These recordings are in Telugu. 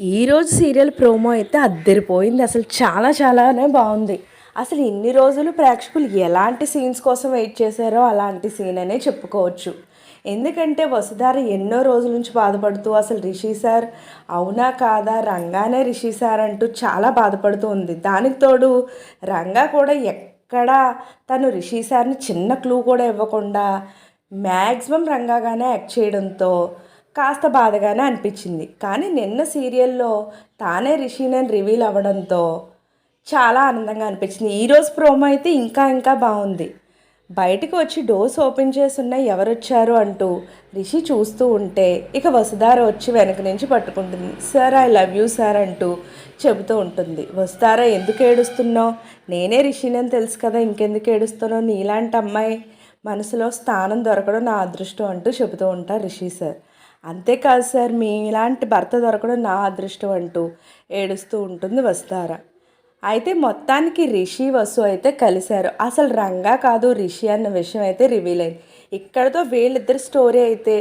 ఈరోజు సీరియల్ ప్రోమో అయితే అద్దరిపోయింది. అసలు చాలా చాలానే బాగుంది. అసలు ఇన్ని రోజులు ప్రేక్షకులు ఎలాంటి సీన్స్ కోసం వెయిట్ చేశారో అలాంటి సీన్ అనే చెప్పుకోవచ్చు. ఎందుకంటే వసుధార ఎన్నో రోజుల నుంచి బాధపడుతూ అసలు రిషి సార్ అవునా కాదా? రంగానే రిషి సార్ అంటూ చాలా బాధపడుతూ ఉంది. దానికి తోడు రంగా కూడా ఎక్కడా తను రిషి సార్ని చిన్న క్లూ కూడా ఇవ్వకుండా మ్యాక్సిమం రంగాగానే యాక్ట్ చేయడంతో కాస్త బాధగానే అనిపించింది. కానీ నిన్న సీరియల్లో తానే రిషినని రివీల్ అవ్వడంతో చాలా ఆనందంగా అనిపించింది. ఈరోజు ప్రోమో అయితే ఇంకా ఇంకా బాగుంది. బయటకు వచ్చి డోర్స్ ఓపెన్ చేస్తున్న ఎవరు వచ్చారు అంటూ రిషి చూస్తూ ఉంటే ఇక వసుధార వచ్చి వెనక నుంచి పట్టుకుంటుంది. Sir I love you sir అంటూ చెబుతూ ఉంటుంది. వసుధార ఎందుకు ఏడుస్తున్నావు? నేనే రిషినని తెలుసు కదా ఇంకెందుకు ఏడుస్తున్నావు? నీలాంటి అమ్మాయి మనసులో స్థానం దొరకడం నా అదృష్టం అంటూ చెబుతూ ఉంటారు రిషి సార్. అంతేకాదు సార్ మీ ఇలాంటి భర్త దొరకడం నా అదృష్టం అంటూ ఏడుస్తూ ఉంటుంది వస్తారా. అయితే మొత్తానికి రిషి వసు అయితే కలిశారు. అసలు రంగా కాదు రిషి అన్న విషయం అయితే రివీల్ అయింది. ఇక్కడతో వీళ్ళిద్దరి స్టోరీ అయితే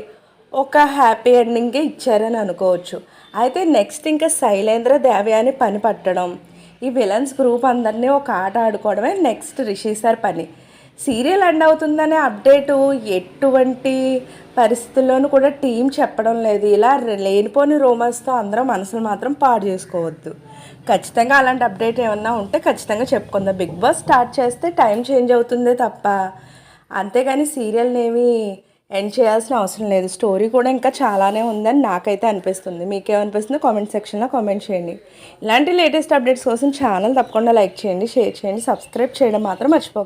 ఒక హ్యాపీ ఎండింగే ఇచ్చారని అనుకోవచ్చు. అయితే నెక్స్ట్ ఇంకా శైలేంద్ర దేవయాని పని పట్టడం ఈ విలన్స్ గ్రూప్ అందరినీ ఒక ఆట ఆడుకోవడమే నెక్స్ట్ రిషి సార్ పని. సీరియల్ ఎండ్ అవుతుందనే అప్డేటు ఎటువంటి పరిస్థితుల్లోనూ కూడా టీం చెప్పడం లేదు. ఇలా లేనిపోని రూమర్స్తో అందరం మనసులు మాత్రం పాడు చేసుకోవద్దు. ఖచ్చితంగా అలాంటి అప్డేట్ ఏమన్నా ఉంటే ఖచ్చితంగా చెప్పుకుందాం. బిగ్ బాస్ స్టార్ట్ చేస్తే టైం చేంజ్ అవుతుందే తప్ప అంతేగాని సీరియల్ని ఏమీ ఎండ్ చేయాల్సిన అవసరం లేదు. స్టోరీ కూడా ఇంకా చాలానే ఉందని నాకైతే అనిపిస్తుంది. మీకేమనిపిస్తుందో కామెంట్ సెక్షన్లో కామెంట్ చేయండి. ఇలాంటి లేటెస్ట్ అప్డేట్స్ కోసం ఛానల్ తప్పకుండా లైక్ చేయండి షేర్ చేయండి సబ్స్క్రైబ్ చేయడం మాత్రం మర్చిపోకండి